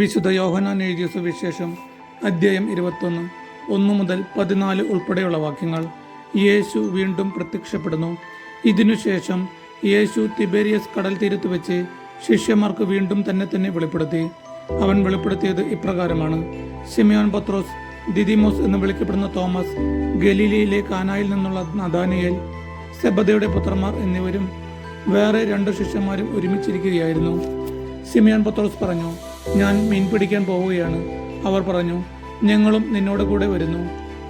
വിശുദ്ധ യോഹനാൻ എഴുതിയ സുവിശേഷം അദ്ധ്യായം ഇരുപത്തൊന്ന്. ഒന്ന് മുതൽ പതിനാല് ഉൾപ്പെടെയുള്ള വാക്യങ്ങൾ യേശു വീണ്ടും പ്രത്യക്ഷപ്പെടുന്നു. ഇതിനുശേഷം യേശു തിബേരിയസ് കടൽ തീരത്ത് വെച്ച് ശിഷ്യന്മാർക്ക് വീണ്ടും തന്നെ തന്നെ വെളിപ്പെടുത്തി. അവൻ വെളിപ്പെടുത്തിയത് ഇപ്രകാരമാണ്. സിമിയോൻ പത്രോസ് ദിദിമോസ് എന്ന് വിളിക്കപ്പെടുന്ന തോമസ് ഗലീലയിലെ കാനായിൽ നിന്നുള്ള നദാനിയേൽ സെബദയുടെ പുത്രന്മാർ എന്നിവരും വേറെ രണ്ട് ശിഷ്യന്മാരും ഒരുമിച്ചിരിക്കുകയായിരുന്നു. സിമിയോൻ പത്രോസ് പറഞ്ഞു ഞാൻ മീൻ പിടിക്കാൻ പോവുകയാണ്. അവർ പറഞ്ഞു ഞങ്ങളും നിന്നോട് കൂടെ വരുന്നു.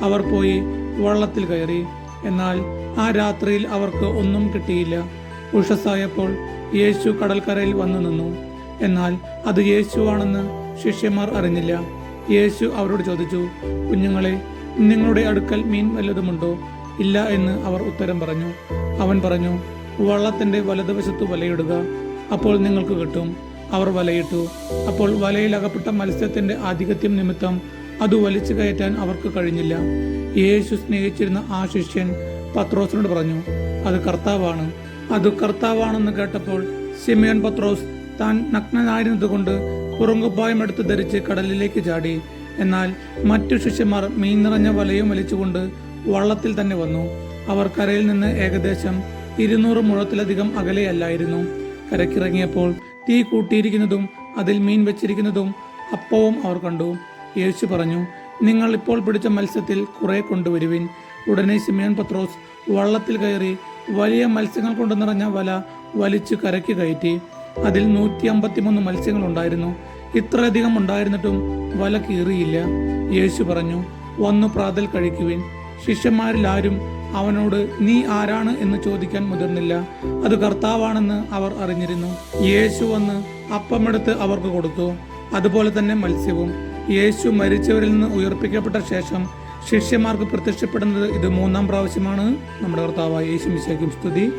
അവർ പോയി വള്ളത്തിൽ കയറി. എന്നാൽ ആ രാത്രിയിൽ അവർക്ക് ഒന്നും കിട്ടിയില്ല. ഉഷസായപ്പോൾ യേശു കടൽക്കരയിൽ വന്നു നിന്നു. എന്നാൽ അത് യേശുവാണെന്ന് ശിഷ്യന്മാർ അറിഞ്ഞില്ല. യേശു അവരോട് ചോദിച്ചു കുഞ്ഞുങ്ങളെ നിങ്ങളുടെ അടുക്കൽ മീൻ വല്ലതുമുണ്ടോ? ഇല്ല എന്ന് അവർ ഉത്തരം പറഞ്ഞു. അവൻ പറഞ്ഞു വള്ളത്തിന്റെ വലതുവശത്ത് വലയിടുക. അപ്പോൾ നിങ്ങൾക്ക് കിട്ടും. അവർ വലയിട്ടു. അപ്പോൾ വലയിൽ അകപ്പെട്ട മത്സ്യത്തിന്റെ ആധിപത്യം നിമിത്തം അത് വലിച്ചു കയറ്റാൻ അവർക്ക് കഴിഞ്ഞില്ല. യേശു സ്നേഹിച്ചിരുന്ന ആ ശിഷ്യൻ പത്രോസിനോട് പറഞ്ഞു അത് കർത്താവാണ്. അത് കർത്താവാണെന്ന് കേട്ടപ്പോൾ സിമിയൻ പത്രോസ് താൻ നഗ്നനായിരുന്നതുകൊണ്ട് കുറുങ്കുപ്പായം എടുത്ത് ധരിച്ച് കടലിലേക്ക് ചാടി. എന്നാൽ മറ്റു ശിഷ്യന്മാർ മീൻ നിറഞ്ഞ വലയും വലിച്ചുകൊണ്ട് വള്ളത്തിൽ തന്നെ വന്നു. അവർ കരയിൽ നിന്ന് ഏകദേശം ഇരുന്നൂറ് മുഴത്തിലധികം അകലെയല്ലായിരുന്നു. കരക്കിറങ്ങിയപ്പോൾ തീ കൂട്ടിയിരിക്കുന്നതും അതിൽ മീൻ വെച്ചിരിക്കുന്നതും അപ്പവും അവർ കണ്ടു. യേശു പറഞ്ഞു നിങ്ങൾ ഇപ്പോൾ പിടിച്ച മത്സ്യത്തിൽ കുറെ കൊണ്ടുവരുവിൻ. ഉടനെ സിമിയൻ പത്രോസ് വള്ളത്തിൽ കയറി വലിയ മത്സ്യങ്ങൾ കൊണ്ട് നിറഞ്ഞ വല വലിച്ചു കരയ്ക്ക് കയറ്റി. അതിൽ നൂറ്റി അമ്പത്തിമൂന്ന് മത്സ്യങ്ങൾ ഉണ്ടായിരുന്നു. ഇത്രയധികം ഉണ്ടായിരുന്നിട്ടും വല കീറിയില്ല. യേശു പറഞ്ഞു വന്നു പ്രാതൽ കഴിക്കുവിൻ. ശിഷ്യന്മാരിൽ ആരും അവനോട് നീ ആരാണ്? എന്ന് ചോദിക്കാൻ മുതിർന്നില്ല. അത് കർത്താവാണെന്ന് അവർ അറിഞ്ഞിരുന്നു. യേശു വന്ന് അപ്പമെടുത്ത് അവർക്ക് കൊടുത്തു. അതുപോലെ തന്നെ മത്സ്യവും. യേശു മരിച്ചവരിൽ നിന്ന് ഉയർപ്പിക്കപ്പെട്ട ശേഷം ശിഷ്യന്മാർക്ക് പ്രത്യക്ഷപ്പെടുന്നത് ഇത് മൂന്നാം പ്രാവശ്യമാണ്. നമ്മുടെ കർത്താവായ യേശു മിശയ്ക്കും സ്തുതി.